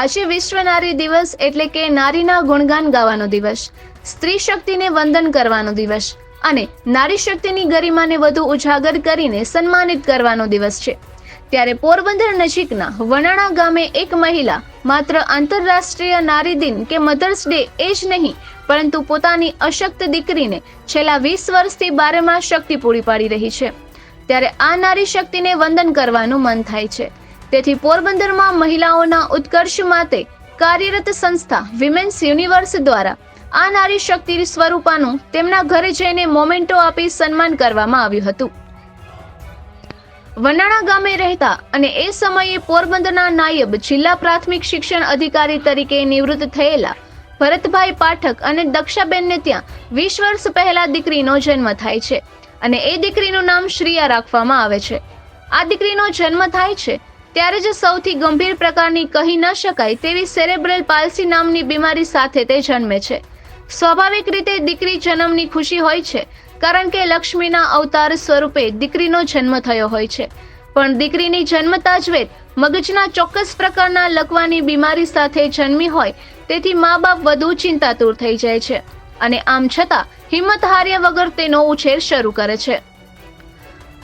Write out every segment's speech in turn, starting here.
આજે વિશ્વ નારી દિવસ એટલે કે નારીના ગુણગાન ગાવાનો દિવસ. સ્ત્રી શક્તિને વંદન કરવાનો દિવસ અને નારી શક્તિની ગરિમાને વધુ ઉજાગર કરીને સન્માનિત કરવાનો દિવસ છે. ત્યારે પોરબંદર નજીકના વણાણા ગામે એક મહિલા માત્ર આંતરરાષ્ટ્રીય નારી દિન કે મધર્સ ડે એ જ નહીં, પરંતુ પોતાની અશક્ત દીકરીને છેલ્લા વીસ વર્ષથી બારેમાં શક્તિ પૂરી પાડી રહી છે. ત્યારે આ નારી શક્તિને વંદન કરવાનું મન થાય છે. તેથી પોરબંદરમાં મહિલાઓના ઉત્કર્ષ માટે કાર્યરત સંસ્થા વિમેન્સ યુનિવર્સ દ્વારા આ નારી શક્તિ સ્વરૂપાનું તેમના ઘરે જઈને મોમેન્ટો આપી સન્માન કરવામાં આવ્યું હતું. વનાણા ગામે રહેતા અને એ સમયે પોરબંદરના નાયબ જિલ્લા પ્રાથમિક શિક્ષણ અધિકારી તરીકે નિવૃત્ત થયેલા ભરતભાઈ પાઠક અને દક્ષાબેનને ત્યાં વીસ વર્ષ પહેલા દીકરીનો જન્મ થાય છે અને એ દીકરીનું નામ શ્રિયા રાખવામાં આવે છે. આ દીકરીનો જન્મ થાય છે ત્યારે જ સૌથી ગંભીર પ્રકારની કહી ન શકાય તેવી સેરેબ્રલ પાલ્સી નામની બીમારી સાથે તે જન્મે છે. સ્વાભાવિક રીતે દીકરી જન્મની ખુશી હોય છે, કારણ કે લક્ષ્મીના અવતાર સ્વરૂપે દીકરીનો જન્મ થયો હોય છે. પણ દીકરીની જન્મતા જ વેત મગજના ચોક્કસ પ્રકારના લકવાની બીમારી સાથે જન્મી હોય, તેથી મા બાપ વધુ ચિંતાતુર થઈ જાય છે. અને આમ છતાં હિંમત હાર્યા વગર તેનો ઉછેર શરૂ કરે છે.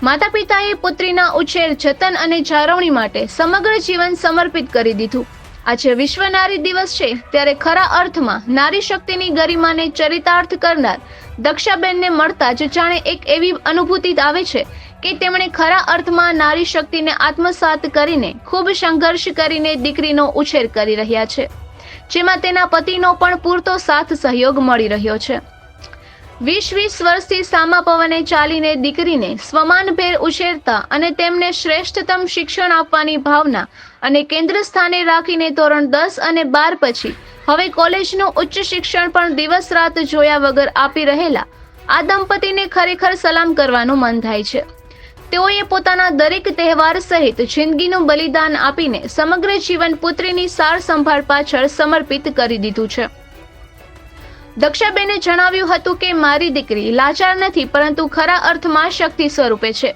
માતા પિતાએ પુત્રીના ઉછેર, જતન અને જાળવણી માટે સમગ્ર જીવન સમર્પિત કરી દીધું. આજે વિશ્વ નારી દિવસ છે, ત્યારે ખરા અર્થમાં નારી શક્તિની ગરિમાને ચરિતાર્થ કરનાર દક્ષાબેનને મળતા જ જાણે એક એવી અનુભૂતિ આવે છે કે તેમણે ખરા અર્થમાં નારી શક્તિને આત્મસાત કરીને ખૂબ સંઘર્ષ કરીને દીકરીનો ઉછેર કરી રહ્યા છે, જેમાં તેના પતિનો પણ પૂરતો સાથ સહયોગ મળી રહ્યો છે. વીસ વીસ વર્ષથી સામા પવને ચાલીને દીકરીને સ્વમાનભેર ઉછેરતા અને તેમને શ્રેષ્ઠતમ શિક્ષણ આપવાની ભાવના અને કેન્દ્ર સ્થાને રાખીને ધોરણ દસ અને બાર પછી હવે કોલેજનું ઉચ્ચ શિક્ષણ પણ દિવસ રાત જોયા વગર આપી રહેલા આ દંપતીને ખરેખર સલામ કરવાનું મન થાય છે. તેઓએ પોતાના દરેક તહેવાર સહિત જિંદગીનું બલિદાન આપીને સમગ્ર જીવન પુત્રીની સાર સંભાળ પાછળ સમર્પિત કરી દીધું છે. દક્ષાબેને જણાવ્યું હતું કે મારી દીકરી લાચાર નથી, પરંતુ ખરા અર્થમાં શક્તિ સ્વરૂપે છે.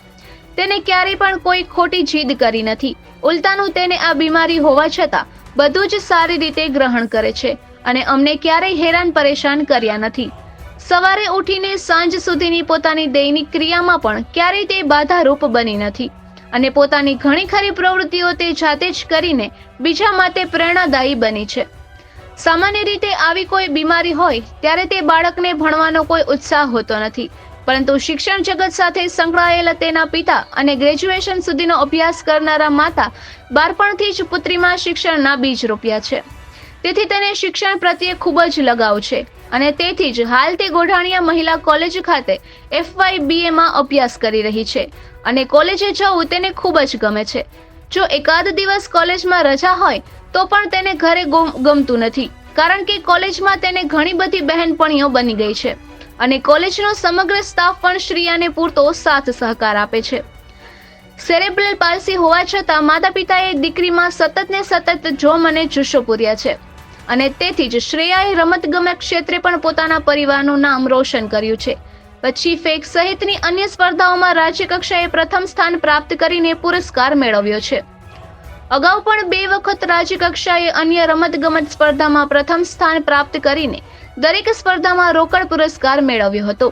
તેને ક્યારેય પણ કોઈ ખોટી જીદ કરી નથી. ઉલટાનું તેને આ બીમારી હોવા છતાં બધું જ સારી રીતે ગ્રહણ કરે છે અને અમને ક્યારેય હેરાન પરેશાન કર્યા નથી. સવારે ઉઠીને સાંજ સુધીની પોતાની દૈનિક ક્રિયામાં પણ ક્યારેય તે બાધારૂપ બની નથી અને પોતાની ઘણી ખરી પ્રવૃત્તિઓ તે જાતે જ કરીને બીજા માટે પ્રેરણાદાયી બની છે. સામાન્ય રીતે આવી કોઈ બીમારી હોય, ત્યારે તે બાળકને ભણવાનો કોઈ ઉત્સાહ હોતો નથી. પરંતુ શિક્ષણ જગત સાથે સંકળાયેલા તેના પિતા અને ગ્રેજ્યુએશન સુધીનો અભ્યાસ કરનારા માતા બાળપણથી જ પુત્રીમાં શિક્ષણના બીજ રોપ્યા છે. તેથી તેને શિક્ષણ પ્રત્યે ખૂબ જ લગાવ છે અને તેથી જ હાલ તે ગોઢાણીયા મહિલા કોલેજ ખાતે એફવાય બીએમાં અભ્યાસ કરી રહી છે અને કોલેજે જવું તેને ખૂબ જ ગમે છે. જો એકાદ દિવસ કોલેજમાં રજા હોય, તો પણ તેને ઘરે ગમ- ગમતું નથી. કારણ કે કોલેજમાં તેને ઘણી બધી બહેનપણીઓ બની ગઈ છે. અને કોલેજનો સમગ્ર સ્ટાફ પણ શ્રેયાને પૂરતો સાથ સહકાર આપે છે. સેરેબ્રલ પાલ્સી હોવા છતાં માતા પિતાએ દીકરીમાં સતત ને સતત જોમ અને જુસ્સો પૂર્યા છે. અને તેથી જ શ્રેયાએ રમતગમત ક્ષેત્રે પણ પોતાના પરિવારનું નામ રોશન કર્યું છે. પછી ફેક સહિતની અન્ય સ્પર્ધાઓમાં રાજ્ય કક્ષાએ પ્રથમ સ્થાન પ્રાપ્ત કરીને પુરસ્કાર મેળવ્યો છે. અગાઉ પણ બે વખત રાજ્ય કક્ષાએ અન્ય રમતગમત સ્પર્ધામાં પ્રથમ સ્થાન પ્રાપ્ત કરીને દરેક સ્પર્ધામાં રોકડ પુરસ્કાર મેળવ્યો હતો.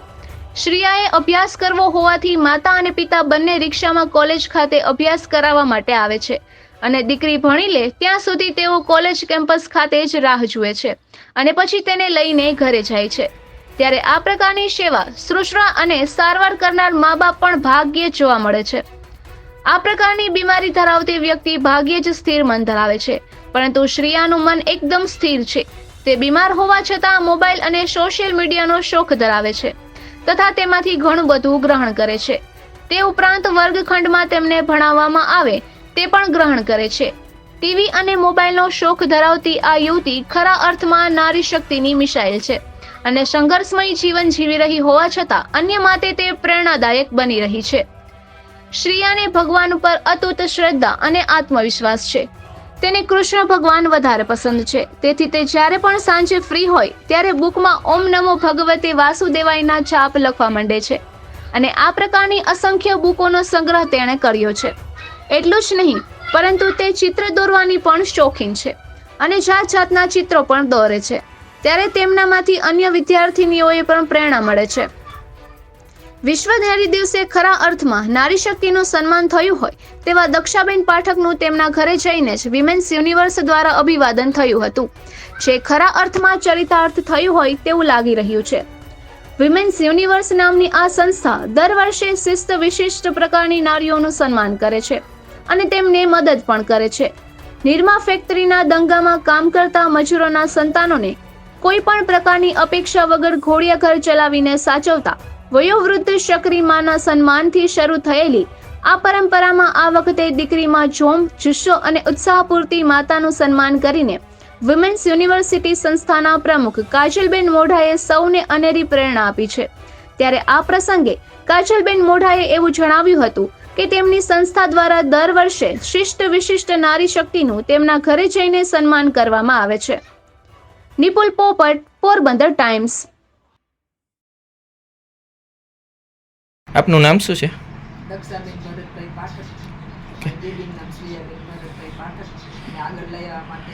શ્રિયાએ અભ્યાસ કરવો હોવાથી માતા અને પિતા બંને રિક્ષામાં કોલેજ ખાતે અભ્યાસ કરાવવા માટે આવે છે અને દીકરી ભણી લે ત્યાં સુધી તેઓ કોલેજ કેમ્પસ ખાતે જ રાહ જુએ છે અને પછી તેને લઈને ઘરે જાય છે. ત્યારે આ પ્રકારની સેવા શુશ્રા અને સારવાર કરનાર મા બાપ પણ ભાગ્યે જોવા મળે છે. આ પ્રકારની બીમારી ધરાવતી વ્યક્તિ ભાગ્યે જ સ્થિર મન ધરાવે છે, પરંતુ શ્રિયાનું મન એકદમ સ્થિર છે. તે બીમાર હોવા છતાં મોબાઈલ અને સોશિયલ મીડિયાનો શોખ ધરાવે છે તથા તેમાંથી ઘણું બધું ગ્રહણ કરે છે. તે ઉપરાંત વર્ગખંડમાં તેમને ભણાવવામાં આવે તે પણ ગ્રહણ કરે છે. ટીવી અને મોબાઈલનો શોખ ધરાવતી આ યુવતી ખરા અર્થમાં નારી શક્તિની મિસાઇલ છે. અને સંઘર્ષમય જીવન જીવી રહી હોવા છતાં અન્ય માટે તે પ્રેરણાદાયક બની રહી છે. શ્રિયાને ભગવાન ઉપર અતૂટ શ્રદ્ધા અને આત્મવિશ્વાસ છે. તેને કૃષ્ણ ભગવાન વધારે પસંદ છે. તેથી તે જ્યારે પણ સાંજે ફ્રી હોય, ત્યારે બુકમાં ઓમ નમો ભગવતે વાસુદેવાયના છાપ લખવા માંડે છે. અને આ પ્રકારની અસંખ્ય બુકોનો સંગ્રહ તેણે કર્યો છે. એટલું જ નહીં, પરંતુ તે ચિત્ર દોરવાની પણ શોખીન છે. અને જાત જાતના ચિત્રો પણ દોરે છે. ત્યારે તેમનામાંથી અન્ય વિદ્યાર્થીનીઓએ પણ પ્રેરણા મળે છે. વિશ્વ નારી દિવસે ખરા અર્થમાં નારી શક્તિનું સન્માન થયું હોય, તેવા દક્ષાબેન પાઠકનું તેમના ઘરે જઈને જ વિમેન્સ યુનિવર્સ દ્વારા અભિવાદન થયું હતું. જે ખરા અર્થમાં ચરિતાર્થ થયું હોય તેવું લાગી રહ્યું છે. વિમેન્સ યુનિવર્સ નામની આ સંસ્થા દર વર્ષે શિસ્ત વિશિષ્ટ પ્રકારની નારીઓનું સન્માન કરે છે અને તેમને મદદ પણ કરે છે. નિરમા ફેક્ટરીના દંગામાં કામ કરતા મજૂરોના સંતાનોને કોઈ પણ પ્રકારની અપેક્ષા વગર ઘોડિયા ઘર ચલાવીને સાચવતા વયોવૃદ્ધ શકરી માના સન્માનથી શરૂ થયેલી આ પરંપરામાં આ વખતે દીકરીમાં જોમ, જુસ્સો અને ઉત્સાહપૂર્તિ માતાનું સન્માન કરીને વિમેન્સ યુનિવર્સિટી સંસ્થાના પ્રમુખ કાજલબેન મોઢાએ સૌને અનેરી પ્રેરણા આપી છે. ત્યારે આ પ્રસંગે કાજલબેન મોઢાએ એવું જણાવ્યું હતું કે તેમની સંસ્થા દ્વારા દર વર્ષે શિષ્ટ વિશિષ્ટ નારી શક્તિનું તેમના ઘરે જઈને સન્માન કરવામાં આવે છે. નિપુલ પોપટ પોરબંદર ટાઈમ્સ આપનું નામ શું છે? દક્ષાબેન ભરતભાઈ પાઠક દીદીનું નામ શ્રીયાબેન ભરતભાઈ પાઠક આગળ લઈ આવવા માટે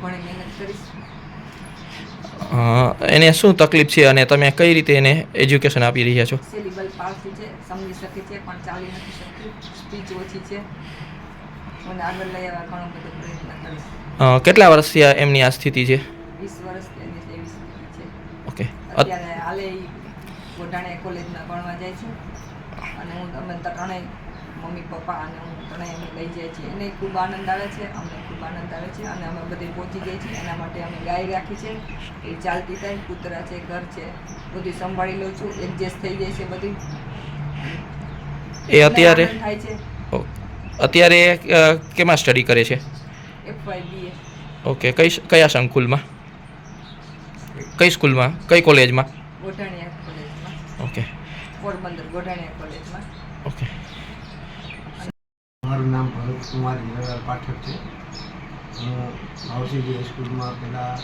ઘણી મહેનત કરીશ. એને શું તકલીફ છે અને તમે કઈ રીતે એને એજ્યુકેશન આપી રહ્યા છો? સેલિબલ પાલસી છે સમજી શકે છે પણ ચાલી નથી શકતી. સ્પીચ ઓછી છે. અને આગળ લઈ આવવા ઘણો બધો પ્રયત્ન કરીશ. કેટલા વર્ષથી આ એમની આ સ્થિતિ છે? વીસ વર્ષ તેની એવી સ્થિતિ છે. ઓકે અત્યારે હાલે ઈ ગોઢાણીયા કોલેજમાં ભણવા જાય છે. અને હું અમે ત્રણેય મમ્મી પપ્પા અને હું ત્રણેય અમે લઈ જાય છીએ. એને ખૂબ આનંદ આવે છે અમને ખૂબ આનંદ આવે છે અને અમે બધે પહોંચી જાય છીએ. એના માટે અમે ગાય રાખી છે. એ ચાલતી થાય કૂતરા છે ઘર છે બધું સંભાળી લઉં છું. એડજસ્ટ થઈ જાય છે બધું. એ અત્યારે થાય છે. અત્યારે કેમાં સ્ટડી કરે છે? ઓકે કઈ કયા સંકુલમાં? કઈ સ્કૂલમાં? કઈ કોલેજમાં? ગોઢાણીયા કોલેજમાં. ઓકે. પોરબંદર ગોઢાણીયા કોલેજમાં. ઓકે. મારું નામ ભરત કુમાર હીરાલાલ પાઠક છે. હું આવસીજી સ્કૂલમાં પહેલાં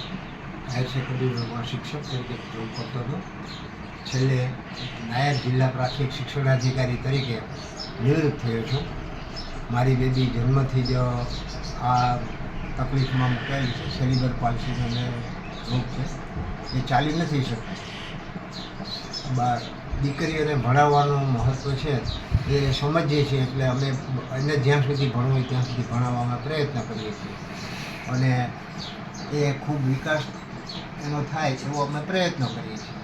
હાયર સેકન્ડરીમાં શિક્ષક તરીકે જોબ કરતો હતો. છેલ્લે નાયબ જિલ્લા પ્રાથમિક શિક્ષણાધિકારી તરીકે નિવૃત્ત થયો છું. મારી બેબી જન્મથી જ આ તકલીફમાં મુકાયેલી છે. સેલિબર પાલસી અને રોગ છે એ ચાલી નથી શકતી બા, દીકરીઓને ભણાવવાનું મહત્ત્વ છે. એ સમજીએ છીએ, એટલે અમે એને જ્યાં સુધી ભણવું ત્યાં સુધી ભણાવવામાં પ્રયત્ન કરીએ છીએ. અને એ ખૂબ વિકાસ એનો થાય એવો અમે પ્રયત્ન કરીએ છીએ.